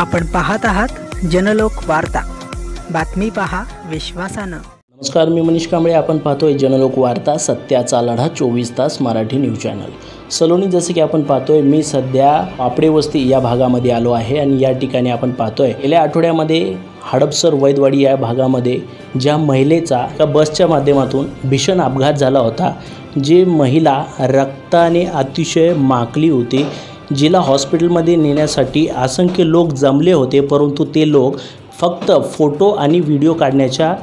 आपण पाहत आहात जनलोक वार्ता. बातमी पहा विश्वासानं. नमस्कार मी मनीष कांबळे. आपण पाहतोय जनलोक वार्ता सत्याचा लढा चोवीस तास मराठी न्यूज चॅनल. सलोनी जसं की आपण पाहतोय मी सध्या पापडे वस्ती या भागामध्ये आलो आहे आणि या ठिकाणी आपण पाहतोय गेल्या आठवड्यामध्ये हडपसर वैदवाडी या भागामध्ये ज्या महिलेचा त्या बसच्या माध्यमातून भीषण अपघात झाला होता जी महिला रक्ताने अतिशय माकली होती. जिला हॉस्पिटलमध्ये नेण्यासाठी असंख्य लोक जमले होते परंतु ते लोक फक्त फोटो आणि व्हिडिओ काढण्याच्या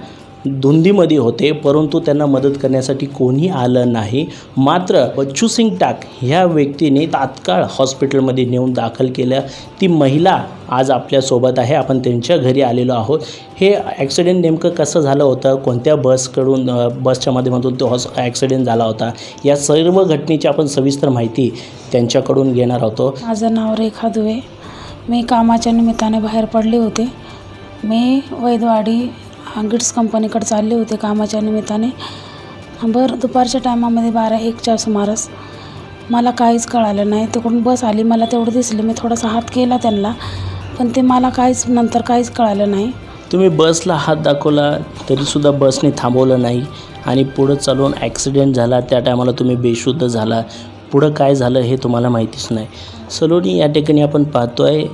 धुंदीमध्ये होते परंतु त्यांना मदत करण्यासाठी कोणी आलं नाही. मात्र बच्चू सिंग टाक ह्या व्यक्तीने तात्काळ हॉस्पिटलमध्ये नेऊन दाखल केलं. ती महिला आज आपल्यासोबत आहे. आपण त्यांच्या घरी आलेलो आहोत. हे ॲक्सिडेंट नेमकं कसं झालं होतं? कोणत्या बसकडून बसच्या माध्यमातून तो हॉस ॲक्सिडेंट झाला होता? या सर्व घटनेची आपण सविस्तर माहिती त्यांच्याकडून घेणार होतो माझं नाव रेखा दुवे. मी कामाच्या निमित्ताने बाहेर पडले होते. मी वैदवाडी गिट्स कंपनीकडे चालले होते कामाच्या निमित्ताने. बरं दुपारच्या टायमामध्ये बारा एकच्या सुमारास. मला काहीच कळालं नाही. तिकडून बस आली. मला तेवढं दिसलं. मी थोडासा हात केला त्यांना. पण ते मला काहीच नंतर काहीच कळालं नाही. तुम्ही बसला हात दाखवला तरीसुद्धा बसने थांबवलं नाही. आणि पुढं चालून ॲक्सिडेंट झाला त्या टायमाला तुम्ही बेशुद्ध झाला. पुढं काय झालं हे तुम्हाला माहितीच नाही. सलोनी या ठिकाणी आपण पाहतो आहे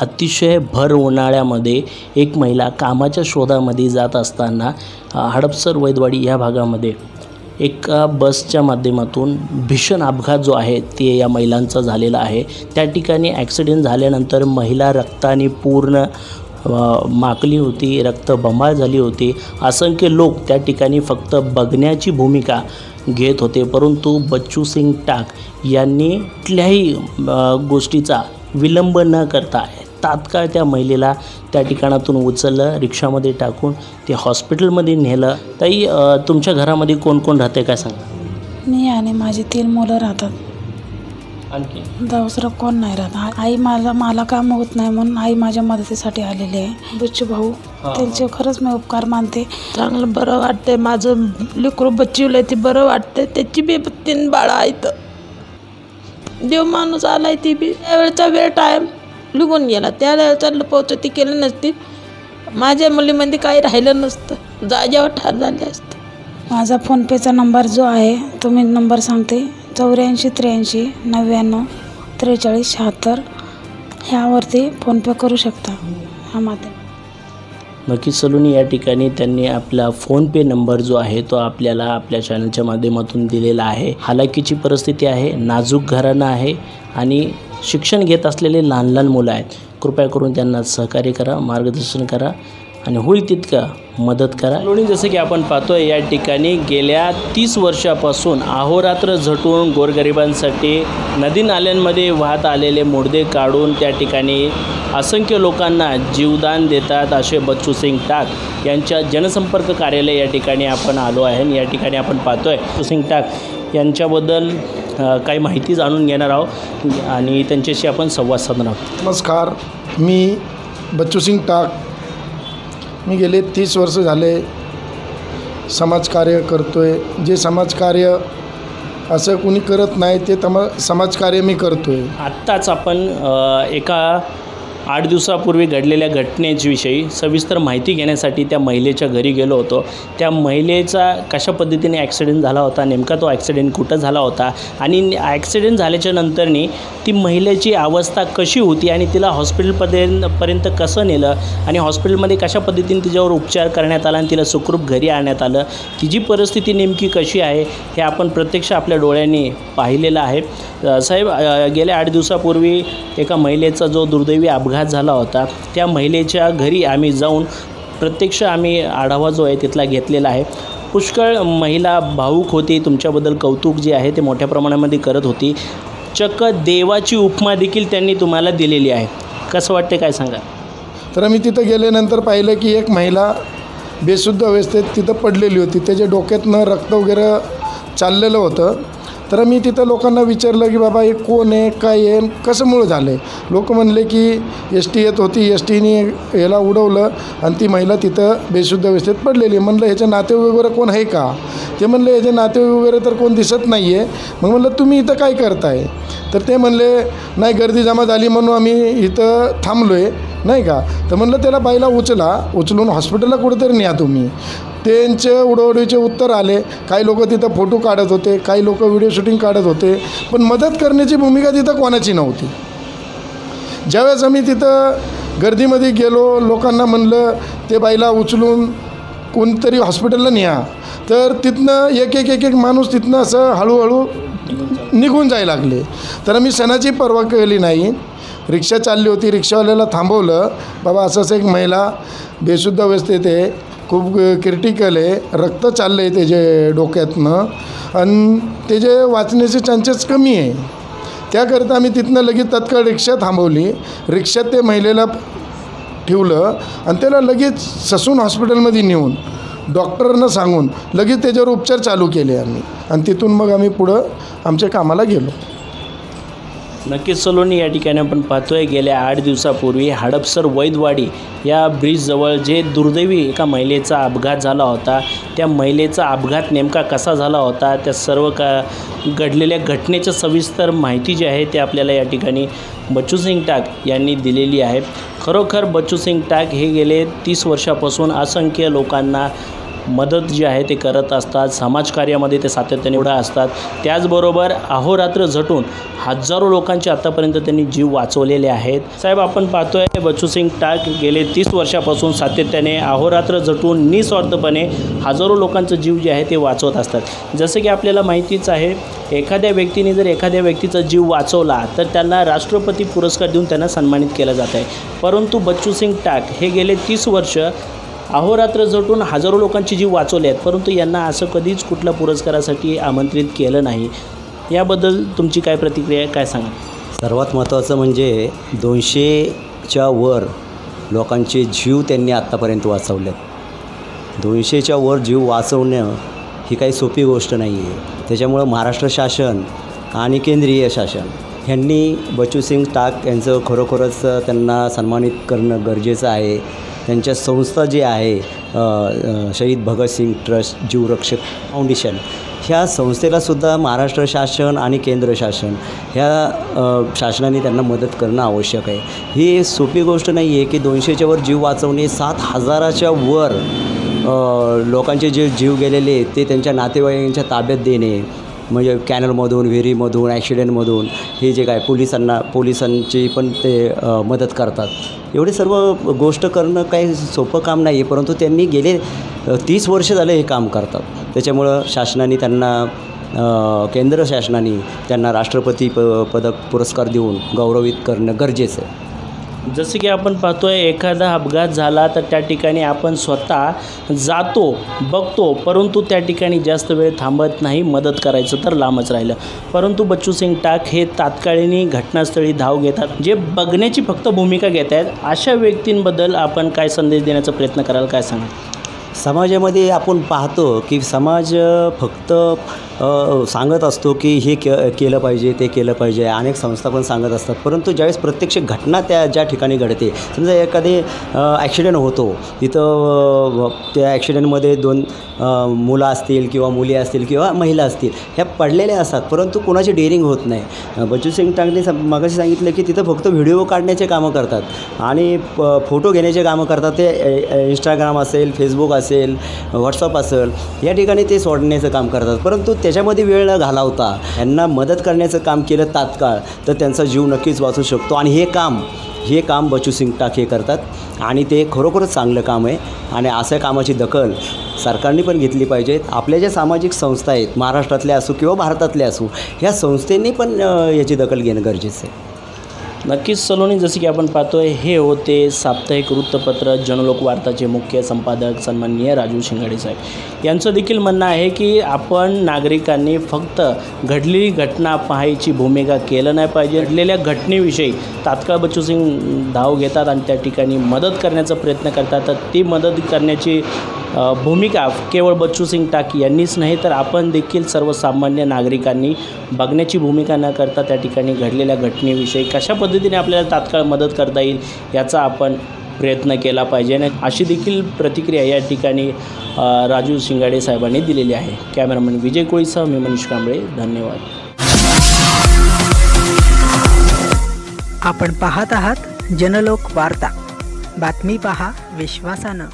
अतिशय भर उन्हाळ्यामध्ये एक महिला कामाच्या शोधामध्ये जात असताना हडपसर वैदवाडी या भागामध्ये एका बसच्या माध्यमातून भीषण अपघात जो आहे ते या महिलांचा झालेला आहे. त्या ठिकाणी ॲक्सिडेंट झाल्यानंतर महिला रक्ताने पूर्ण माकली होती रक्तबंबाळ झाली होती. असंख्य लोक त्या ठिकाणी फक्त बघण्याची भूमिका घेत होते. परंतु बच्चू सिंग टाक यांनी कुठल्याही गोष्टीचा विलंब न करता तात्काळ त्या महिलेला त्या ठिकाणातून उचललं रिक्षामध्ये टाकून ते हॉस्पिटलमध्ये नेलं. ताई तुमच्या घरामध्ये कोण कोण राहते काय सांगा? मी आणि माझी तीन मुलं राहतात. आणखी? दुसरं कोण नाही राहत. आई मला मला काम होत नाही म्हणून आई माझ्या मदतीसाठी आलेली आहे. बच्चू भाऊ त्यांचे खरंच मी उपकार मानते. चांगलं बरं वाटतंय. माझं लेकरू बच्चिवलंय ते बरं वाटतंय. त्याची बी तीन बाळा आहेत. देव माणूस आलाय ती बी. त्यावेळचा वेळ टाईम निघून गेला. त्या वेळेचा पोहोच ती केलं नसती. माझ्या मुलीमध्ये काही राहिलं नसतं. जाग्यावर ठार झाले असते. माझा फोनपेचा नंबर जो आहे तो मी नंबर सांगते. चौऱ्याऐंशी त्र्याऐंशी नव्याण्णव त्रेचाळीस शहात्तर ह्यावरती फोनपे करू शकता. ह्या माध्यम. नक्की सलूनी या ठिकाणी त्यांनी आपला फोनपे नंबर जो आहे तो आपल्याला आपल्या चॅनलच्या माध्यमातून दिलेला आहे. हालाकीची परिस्थिती आहे नाजूक घराणं आहे आणि शिक्षण घेत असलेले लहान लहान मुलं आहेत. कृपया करून त्यांना सहकार्य करा मार्गदर्शन करा आणि होईल तितकं मदत करा. लोणी जसं की आपण पाहतोय या ठिकाणी गेल्या तीस वर्षापासून अहोरात्र झटून गोरगरिबांसाठी नदी नाल्यांमध्ये वाहत आलेले मुडदे काढून त्या ठिकाणी असंख्य लोकांना जीवदान देतात असे बच्चू सिंग टाक यांच्या जनसंपर्क कार्यालय या ठिकाणी आपण आलो आहे आणि या ठिकाणी आपण पाहतो बच्चू सिंग टाक यांच्याबद्दल काही माहिती जाणून घेणार आहोत आणि त्यांच्याशी आपण संवाद साधणार आहोत. नमस्कार. मी बच्चू सिंग टाक. मी गेले तीस वर्ष झाले समाजकार्य करतो आहे जे समाजकार्य असं कुणी करत नाही ते तमा समाजकार्य मी करतो आहे आत्ताच आपण एका आठ दिवसापूर्वी घडलेल्या घटनेविषयी सविस्तर माहिती घेण्यासाठी त्या महिलेच्या घरी गेलो होतो. त्या महिलेचा कशा पद्धतीने ॲक्सिडेंट झाला होता नेमका तो ॲक्सिडेंट कुठं झाला होता आणि ॲक्सिडेंट झाल्याच्या नंतरनी ती महिलेची अवस्था कशी होती आणि तिला हॉस्पिटलपर्यंत पर्यंत कसं नेलं आणि हॉस्पिटलमध्ये कशा पद्धतीने तिच्यावर उपचार करण्यात आला आणि तिला सुखरूप घरी आणण्यात आलं तिची परिस्थिती नेमकी कशी आहे हे आपण प्रत्यक्ष आपल्या डोळ्यांनी पाहिलेलं आहे. साहेब गेल्या आठ दिवसापूर्वी एका महिलेचा जो दुर्दैवी अपघात झाला होता. त्या महिलेच्या घरी आम्ही जाऊन प्रत्यक्ष आम्ही आढावा जो आहे तिथला घेतलेला आहे. पुष्कळ महिला भाऊक होती. तुमच्याबद्दल कौतुक जे आहे ते मोठ्या प्रमाणामध्ये करत होती. चक्क देवाची उपमा देखील त्यांनी तुम्हाला दिलेली आहे. कसं वाटते काय सांगा तर आम्ही तिथं गेल्यानंतर पाहिलं की एक महिला बेशुद्ध अवस्थेत तिथं पडलेली होती. त्याच्या डोक्यातनं रक्त वगैरे चाललेलं होतं. तर मी तिथं लोकांना विचारलं की बाबा हे कोण आहे काय आहे? कशामुळं झालं आहे लोक म्हणले की एस टी येत होती एस टीने याला उडवलं आणि ती महिला तिथं बेशुद्ध अवस्थेत पडलेली आहे. म्हणलं ह्याचे नातेवाईक वगैरे कोण आहे का? ते म्हणले ह्याचे नाते वगैरे तर कोण दिसत नाही आहे मग म्हणलं तुम्ही इथं काय करताय? तर ते म्हणले नाही गर्दी जमा झाली म्हणून आम्ही इथं थांबलो आहे नाही का? तर म्हणलं त्याला बाईला उचला उचलून हॉस्पिटलला कुठेतरी न्या तुम्ही. त्यांचे उडवडीचे उत्तर आले. काही लोक तिथं फोटो काढत होते काही लोक व्हिडिओ शूटिंग काढत होते. पण मदत करण्याची भूमिका तिथं कोणाची नव्हती. ज्यावेळेस आम्ही तिथं गर्दीमध्ये गेलो लोकांना म्हणलं ते बाईला उचलून कोणतरी हॉस्पिटलला न्या. तर तिथनं एक एक एक एक माणूस तिथनं असं हळूहळू निघून जायला लागले. तर आम्ही सणाची पर्वा केली नाही. रिक्षा चालली होती रिक्षावाल्याला थांबवलं बाबा असं असं एक महिला बेशुद्ध अवस्थेत आहे. खूप क्रिटिकल आहे. रक्त चाललं आहे त्याचे डोक्यातनं आणि त्याचे वाचण्याचे चान्सेस कमी आहे. त्याकरता आम्ही तिथनं लगेच तत्काळ रिक्षा थांबवली. रिक्षात ते महिलेला ठेवलं आणि त्याला लगेच ससून हॉस्पिटलमध्ये नेऊन डॉक्टरनं सांगून लगेच त्याच्यावर उपचार चालू केले आम्ही. आणि तिथून मग आम्ही पुढं आमच्या कामाला गेलो. नक्कीच सलोनी या ठिकाणी आपण पाहतोय गेल्या आठ दिवसापूर्वी हडपसर वैदवाडी या ब्रिजजवळ जे दुर्दैवी एका महिलेचा अपघात झाला होता त्या महिलेचा अपघात नेमका कसा झाला होता त्या सर्व का घडलेल्या घटनेच्या सविस्तर माहिती जी आहे ते आपल्याला या ठिकाणी बच्चू सिंग टाक यांनी दिलेली आहे. खरोखर बच्चू सिंग टाक हे गेले तीस वर्षापासून असंख्य लोकांना मदत जी आहे ते करत असतात समाजकार्यामध्ये ते सातत्याने उडा असतात. त्याचबरोबर अहोरात्र झटून हजारो लोकांचे आत्तापर्यंत त्यांनी जीव वाचवलेले आहेत. साहेब आपण पाहतोय बच्चू सिंग टाक गेले तीस वर्षापासून सातत्याने अहोरात्र झटून निस्वार्थपणे हजारो लोकांचं जीव जे आहे ते वाचवत असतात. जसं की आपल्याला माहितीच आहे एखाद्या व्यक्तीने जर एखाद्या व्यक्तीचा जीव वाचवला तर त्यांना राष्ट्रपती पुरस्कार देऊन त्यांना सन्मानित केलं जात आहे. परंतु बच्चू सिंग टाक हे गेले तीस वर्ष अहोरात्र झटून हजारो लोकांचे जीव वाचवले आहेत परंतु यांना असं कधीच कुठल्या पुरस्कारासाठी आमंत्रित केलं नाही. याबद्दल तुमची काय प्रतिक्रिया आहे काय सांगा सर्वात महत्त्वाचं म्हणजे दोनशेच्या वर लोकांचे जीव त्यांनी आत्तापर्यंत वाचवले आहेत दोनशेच्या वर जीव वाचवणं ही काही सोपी गोष्ट नाही आहे त्याच्यामुळं महाराष्ट्र शासन आणि केंद्रीय शासन ह्यांनी बचू सिंग टाक यांचं खरोखरच त्यांना सन्मानित करणं गरजेचं आहे. त्यांच्या संस्था जी आहे शहीद भगतसिंग ट्रस्ट जीवरक्षक फाउंडेशन ह्या संस्थेलासुद्धा महाराष्ट्र शासन आणि केंद्र शासन ह्या शासनाने त्यांना मदत करणं आवश्यक आहे. ही सोपी गोष्ट नाही आहे की दोनशेच्या वर जीव वाचवणे सात हजाराच्या वर लोकांचे जे जीव गेलेले ते त्यांच्या नातेवाईकांच्या ताब्यात देणे म्हणजे कॅनलमधून विहिरीमधून ॲक्सिडेंटमधून हे जे काय पोलिसांना पोलिसांची पण ते मदत करतात. एवढे सर्व गोष्ट करणं काही सोपं काम नाही आहे परंतु त्यांनी गेले तीस वर्ष झाले हे काम करतात. त्याच्यामुळं शासनाने त्यांना केंद्र शासनाने त्यांना राष्ट्रपती प पदक पुरस्कार देऊन गौरवित करणं गरजेचं आहे. जसं की आपण पाहतोय एखादा अपघात झाला तर त्या ठिकाणी आपण स्वतः जातो बघतो परंतु त्या ठिकाणी जास्त वेळ थांबत नाही मदत करायचं तर लांबच राहिलं. परंतु बच्चू सिंग टाक हे तात्काळीने घटनास्थळी धाव घेतात जे बघण्याची फक्त भूमिका घेत आहेत अशा व्यक्तींबद्दल आपण काय संदेश देण्याचा प्रयत्न कराल काय सांगा समाजामध्ये आपण पाहतो की समाज फक्त सांगत असतो की हे के केलं पाहिजे ते केलं पाहिजे. अनेक संस्था पण सांगत असतात. परंतु ज्यावेळेस प्रत्यक्ष घटना त्या ज्या ठिकाणी घडते समजा एखादी ॲक्सिडेंट होतो. तिथं त्या ॲक्सिडेंटमध्ये दोन मुलं असतील किंवा मुली असतील किंवा महिला असतील ह्या पडलेल्या असतात. परंतु कोणाची डेअरिंग होत नाही. बच्चू सिंग टांगने सम मागाशी सांगितलं की तिथं फक्त व्हिडिओ काढण्याचे कामं करतात. आणि प फोटो घेण्याचे कामं करतात. ते इंस्टाग्राम असेल फेसबुक असेल व्हॉट्सअप असेल या ठिकाणी ते सोडण्याचं काम करतात. परंतु त्याच्यामध्ये वेळ न घालवता यांना मदत करण्याचं काम केलं तात्काळ तर त्यांचा जीव नक्कीच वाचू शकतो. आणि हे काम हे काम बचू सिंग टाक हे करतात. आणि ते खरोखरच चांगलं काम आहे. आणि अशा कामाची दखल सरकारने पण घेतली पाहिजेत आपल्या ज्या सामाजिक संस्था आहेत महाराष्ट्रातल्या असो किंवा भारतातल्या असो ह्या संस्थेने पण याची दखल घेणं गरजेचं आहे. नक्कीच सलोनी जसं की आपण पाहतोय हे होते साप्ताहिक वृत्तपत्र जनलोक वार्ताचे मुख्य संपादक सन्माननीय राजू शिंगाडे साहेब. यांचं देखील म्हणणं आहे की आपण नागरिकांनी फक्त घडलेली घटना पाहायची भूमिका केलं नाही पाहिजे. घडलेल्या घटनेविषयी तात्काळ बच्चू सिंग धाव घेतात आणि त्या ठिकाणी मदत करण्याचा प्रयत्न करतात. तर ती मदत करण्याची भूमिका केवळ बच्चू सिंग टाकी यांनीच नाही तर आपण देखील सर्वसामान्य नागरिकांनी बघण्याची भूमिका न करता त्या ठिकाणी घडलेल्या घटनेविषयी कशा पद्धतीने आपल्याला तात्काळ मदत करता येईल याचा आपण प्रयत्न केला पाहिजे. आणि अशी देखील प्रतिक्रिया या ठिकाणी राजू शिंगाडे साहेबांनी दिलेली आहे. कॅमेरामन विजय कोळीसह मी मनीष कांबळे धन्यवाद. आपण पाहत आहात जनलोक वार्ता. बातमी पहा विश्वासानं.